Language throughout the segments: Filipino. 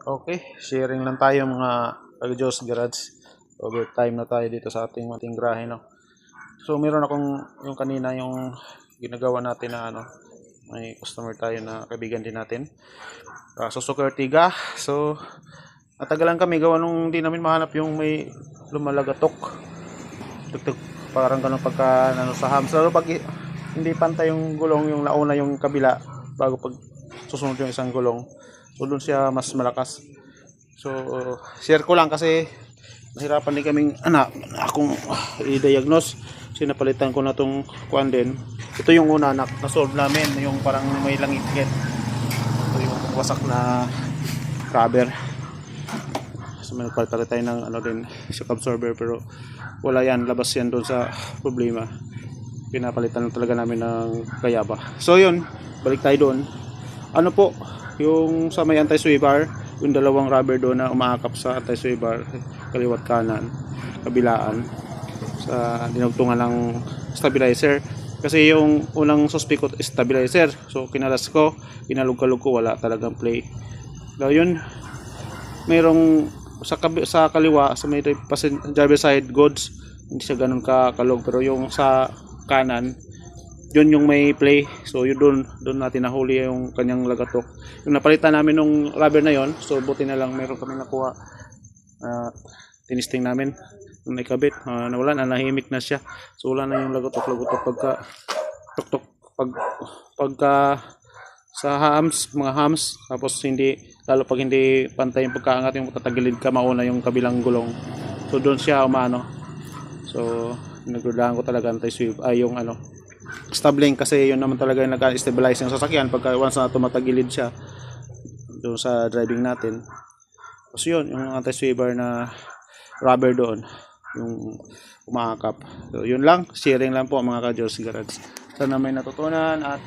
Okay, sharing lang tayo mga taga-Diyos Garage. Overtime na tayo dito sa ating ating grahe, no? So, meron akong yung kanina yung ginagawa natin na ano, may customer tayo na kaibigan din natin. Uh, Suzuki Ertiga. So, natagalan kami gawa nung hindi namin mahanap yung may lumalagatok. Tugtog parang ganun pagka ano, sa hams. Lalo pag hindi pantay yung gulong, yung nauna yung kabila bago pag susunod yung isang gulong. So doon siya mas malakas. So share ko lang kasi nahirapan din kaming anak akong i-diagnose. Sinapalitan ko na tong kuan din. Ito yung una na na-solve namin, yung parang may langit-ngit. Ito yung wasak na rubber. So may nagpalit tayo ng ano din, shock absorber pero wala yan, labas yan doon sa problema. Pinapalitan lang talaga namin ng kayaba. So yun, balik tayo doon. Ano po, yung sa may anti-sway bar, yung dalawang rubber doon na umaakap sa anti-sway bar, kaliwat kanan, kabilaan, sa dinugtungan ng stabilizer. Kasi yung unang suspect ko stabilizer. So kinalas ko, kinalog-kalog ko, wala talagang play. Yun, mayroong sa, sa kaliwa, sa may driver side goods, hindi siya ganun ka kalog. Pero yung sa kanan, yun yung may play. So yun doon, doon natin nahuli yung kanyang lagatok. Yung napalitan namin nung rubber na yon so buti na lang meron kami nakuha. Uh, tinisting namin nung naikabit. Uh, nawala na, nahimik na siya. So wala na yung lagatok-lagatok pagka tok-tok pag pagka sa hams, mga hams, tapos hindi, lalo pag hindi pantay yung pagkaangat, yung tatagilid ka, mauna yung kabilang gulong. So doon siya umano. So, nagdudahan ko talaga anti-sweep, ay yung ano, stabling kasi yun naman talaga yung nag-stabilize yung sasakyan pagka once na tumatagilid siya doon sa driving natin. So yun, yung anti-sweeper na rubber doon, yung umaakap. So yun lang, sharing lang po mga ka-Diyos Garage. Sana may natutunan at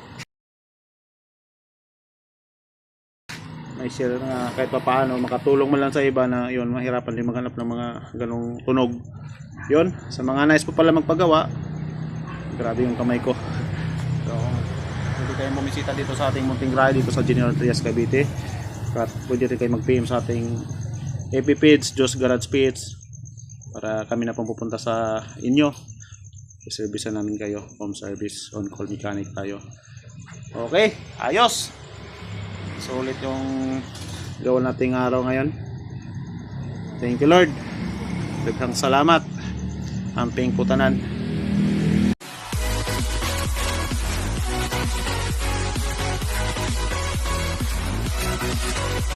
may share na kahit pa paano makatulong mo lang sa iba na yun mahirapan din maghanap ng mga ganong tunog yun sa mga nice po pala magpagawa grabe yung kamay ko so pwede kayong bumisita dito sa ating munting grahe dito sa General Trias Cavite at pwede rin kayo mag-PM sa ating FB page Diyos Garage page para kami na pong pupunta sa inyo i-service namin kayo home service on call mechanic tayo okay ayos Sulit yung gawin nating araw ngayon. Thank you Lord. Daghang salamat. Amping putanan.